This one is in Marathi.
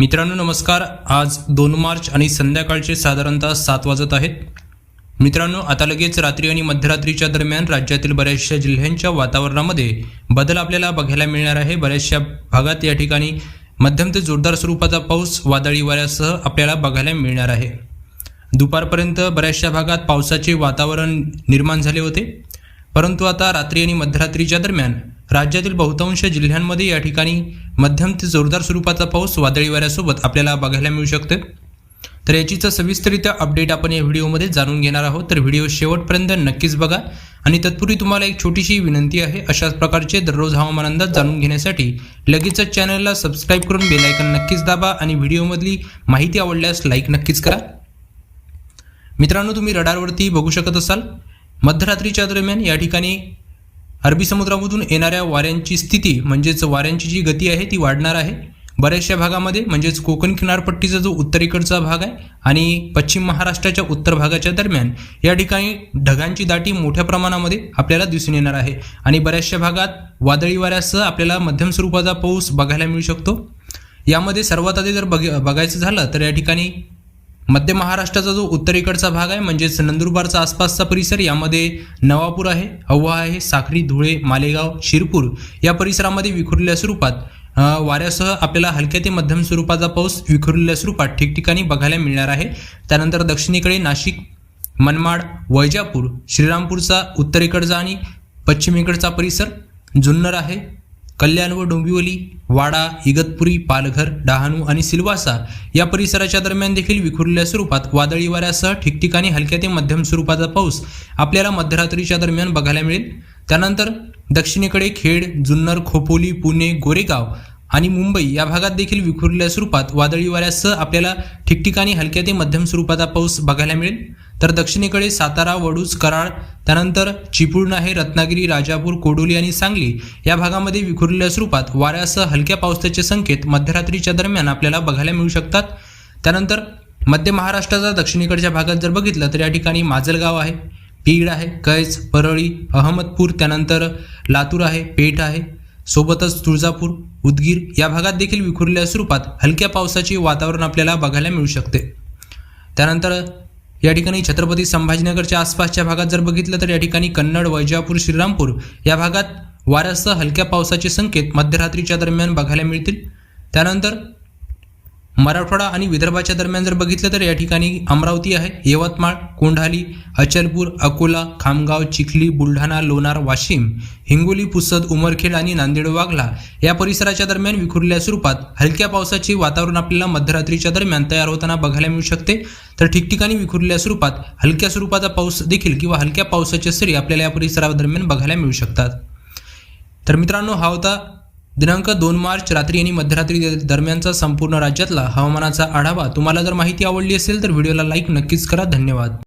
मित्रांनो नमस्कार. आज दोन मार्च आणि संध्याकाळचे साधारणतः सात वाजत आहेत. मित्रांनो आता लगेच रात्री आणि मध्यरात्रीच्या दरम्यान राज्यातील बऱ्याचशा जिल्ह्यांच्या वातावरणामध्ये बदल आपल्याला बघायला मिळणार आहे. बऱ्याचशा भागात या ठिकाणी मध्यम ते जोरदार स्वरूपाचा पाऊस वादळी वाऱ्यासह आपल्याला बघायला मिळणार आहे. दुपारपर्यंत बऱ्याचशा भागात पावसाचे वातावरण निर्माण झाले होते. परंतु आता रात्री आणि मध्यरात्रीच्या दरम्यान राज्यातील बहुतांश जिल्ह्यांमध्ये या ठिकाणी मध्यम ते जोरदार स्वरूपाचा पाऊस वादळी वाऱ्यासोबत आपल्याला बघायला मिळू शकते. तर याचीच सविस्तरित्या अपडेट आपण या व्हिडिओमध्ये जाणून घेणार आहोत. तर व्हिडिओ शेवटपर्यंत नक्कीच बघा. आणि तत्पूर्वी तुम्हाला एक छोटीशी विनंती आहे. अशाच प्रकारचे दररोज हवामान अंदाज जाणून घेण्यासाठी लगेचच चॅनलला सबस्क्राईब करून बेलायकन नक्कीच दाबा आणि व्हिडिओमधली माहिती आवडल्यास लाईक नक्कीच करा. मित्रांनो तुम्ही रडारवरती बघू शकत असाल. मध्यरात्रीच्या दरम्यान या ठिकाणी अरबी समुद्रामधून येणाऱ्या वाऱ्यांची स्थिती म्हणजेच वाऱ्यांची जी गती आहे ती वाढणार आहे. बऱ्याचशा भागामध्ये म्हणजेच कोकण किनारपट्टीचा जो उत्तरेकडचा भाग आहे आणि पश्चिम महाराष्ट्राच्या उत्तर भागाच्या दरम्यान या ठिकाणी ढगांची दाटी मोठ्या प्रमाणामध्ये आपल्याला दिसून येणार आहे. आणि बऱ्याचशा भागात वादळी वाऱ्यासह आपल्याला मध्यम स्वरूपाचा पाऊस बघायला मिळू शकतो. यामध्ये सर्वात आधी जर बघ बघायचं झालं तर या ठिकाणी मध्य महाराष्ट्राचा जो उत्तरेकडचा भाग आहे म्हणजेच नंदुरबारचा आसपासचा परिसर यामध्ये नवापूर आहे अव्वा आहे साखरी धुळे मालेगाव शिरपूर या परिसरामध्ये विखुरलेल्या स्वरूपात वाऱ्यासह आपल्याला हलक्या ते मध्यम स्वरूपाचा पाऊस विखुरलेल्या स्वरूपात ठिकठिकाणी बघायला मिळणार आहे. त्यानंतर दक्षिणेकडे नाशिक मनमाड वैजापूर श्रीरामपूरचा उत्तरेकडचा आणि पश्चिमेकडचा परिसर जुन्नर आहे. कल्याण व डोंबिवली वाडा इगतपुरी पालघर डहाणू आणि सिल्वासा या परिसराच्या दरम्यान देखील विखुरलेल्या स्वरूपात वादळी वाऱ्यासह ठिकठिकाणी हलक्या ते मध्यम स्वरूपाचा पाऊस आपल्याला मध्यरात्रीच्या दरम्यान बघायला मिळेल. त्यानंतर दक्षिणेकडे खेड जुन्नर खोपोली पुणे गोरेगाव आणि मुंबई या भागात देखील विखुरलेल्या स्वरूपात वादळी वाऱ्यासह आपल्याला ठिकठिकाणी हलक्या ते मध्यम स्वरूपाचा पाऊस बघायला मिळेल. तर दक्षिणेकडे सातारा वडूज कराड त्यानंतर चिपळूणा आहे रत्नागिरी राजापूर कोडोली आणि सांगली. या भागामध्ये विखुरलेल्या स्वरूपात वाऱ्यासह हलक्या पावसाचे संकेत मध्यरात्रीच्या दरम्यान आपल्याला बघायला मिळू शकतात. त्यानंतर मध्य महाराष्ट्राचा दक्षिणेकडच्या भागात जर बघितलं तर या ठिकाणी माजलगाव आहे बीड आहे कैज परळी अहमदपूर त्यानंतर लातूर आहे पेठ आहे सोबतच तुळजापूर उदगीर या भागात देखील विखुरलेल्या स्वरूपात हलक्या पावसाचे वातावरण आपल्याला बघायला मिळू शकते. त्यानंतर या ठिकाणी छत्रपती संभाजीनगरच्या आसपासच्या भागात जर बघितलं तर या ठिकाणी कन्नड वैजापूर श्रीरामपूर या भागात वाऱ्यासह हलक्या पावसाचे संकेत मध्यरात्रीच्या दरम्यान बघायला मिळतील. त्यानंतर मराठवाडा आणि विदर्भाच्या दरम्यान जर बघितलं तर या ठिकाणी अमरावती आहे यवतमाळ कोंढाली अचलपूर अकोला खामगाव चिखली बुलढाणा लोणार वाशिम हिंगोली पुसद उमरखेड आणि नांदेड वाघला या परिसराच्या दरम्यान विखुरल्या स्वरूपात हलक्या पावसाचे वातावरण आपल्याला मध्यरात्रीच्या दरम्यान तयार होताना बघायला मिळू शकते. तर ठिकठिकाणी विखुरल्या स्वरूपात हलक्या स्वरूपाचा पाऊस देखील किंवा हलक्या पावसाच्या सरी आपल्याला या परिसरादरम्यान बघायला मिळू शकतात. तर मित्रांनो हा होता दिनांक दोन मार्च रात्री आणि मध्यरात्री दरम्यानचा संपूर्ण राज्यातला हवामानाचा आढावा तुम्हाला जर माहिती आवडली असेल तर व्हिडिओला लाईक नक्कीच करा. धन्यवाद.